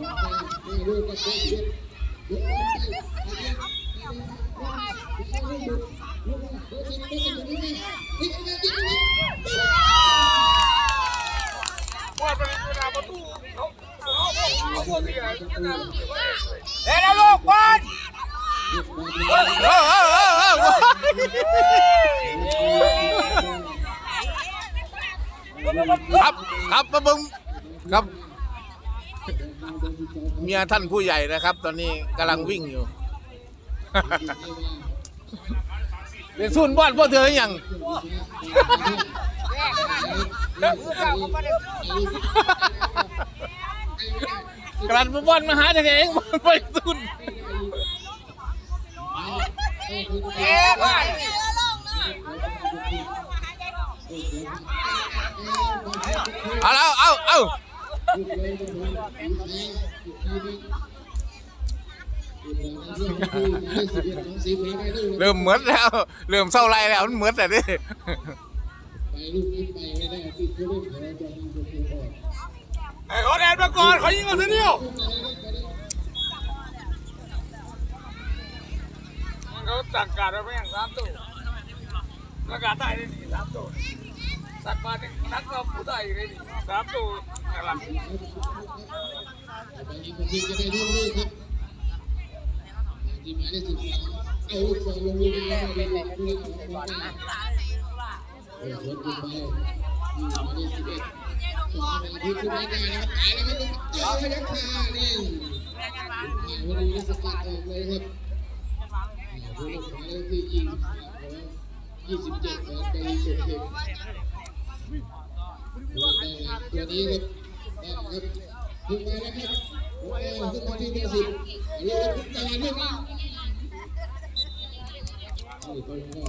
ลูกกับเด็กเด็กเด็กไปลูกลูกลูกลูกสิบลูกสิบลูกนี่นี่นี่นี่นี่ว่าเป็นหน้าประตูเขาเขาเขาพวกที่ไหนหน้าประตูเฮ้ยนะลูกบอลเฮ้ยเออเออเออเออครับครับมาเบิ่งครับเเมียท่านผู้ใหญ่นะครับ ตอนนี้กำลังวิ่งอยู่เป็นซุนบ้านพ่อเธออยังกระดบอลมาหาจังเองไปซุนเอ๊ะบ้านเอาแล้วเอาเอา เริ่มเหมือนแล้ว เริ่มเศร้าไรแล้วมันเหมือนแต่นี่ไปลูกนี้ไปไม่ได้ติดผู้เล่นของเราจะทำประตูออกไอ้เขาแดนมาก่อนเขายิงมาทีเดียวเขาตักการเราไม่อย่างสามตัวประกาศได้เลยสามตัว สักมาหนึ่งนักก็ผู้ได้เลยสามตัวอะไรไปยิงคนที่จะได้ครับทีมหมายเลขสิบเอาลูกบอลลงลูกนี้ได้เลยลูกของบอลนะโอ้สวนขึ้นไปทีมหมายเลขสิบเอ็ดส่งให้มาที่คุณไม่ได้นะครับตายแล้วครับเจอพยัคฆ์คานี่วันนี้สกัดออกเลยครับผู้เล่นหมายเลขที่ยี่สิบเจ็ดของไปสุดเข็ม ตัวนี้ครับได้ครับถึงาแล้วครับโอ้ขึ้นมาที่เบอร์สิบเรียกว่าทุกตาเรื่องนี้นี่คนก็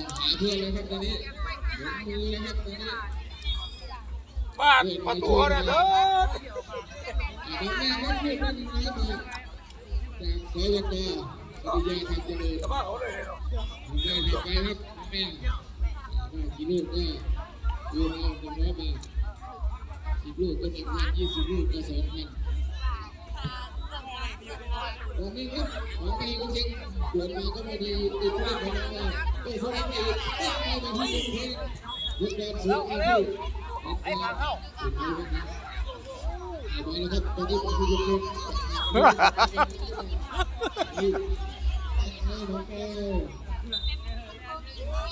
หาเพื่อนแล้วครับตอนนี้มือแล้วครับตอนนี้บ้านประตูเขาเนี่ยเด้ออ่าตอนนี้ครับเนานน้อยมาจากสวยกป ฏิญาทำเจริญบ้านเขาเลยเนาะได้ถัดไปครับแม่ว่ากี่ลูกก็ดูเราหนึ่งร้อยบาทสิบลูกก็หนึ่งพันยี่สิบลูกก็สองพันตอนนี้ครับของไปก็เช็คตรวจมาก็ไม่ดีติดเรื่องของเราก็สลับไปอีกก็เอามาที่นี้ยกแรงสูงอีกลูกไอ้ขาเข้าสุดท้ายนะครับเอาไปแล้วครับตอนนี้ไปที่ยกลูก นี่ดูเอ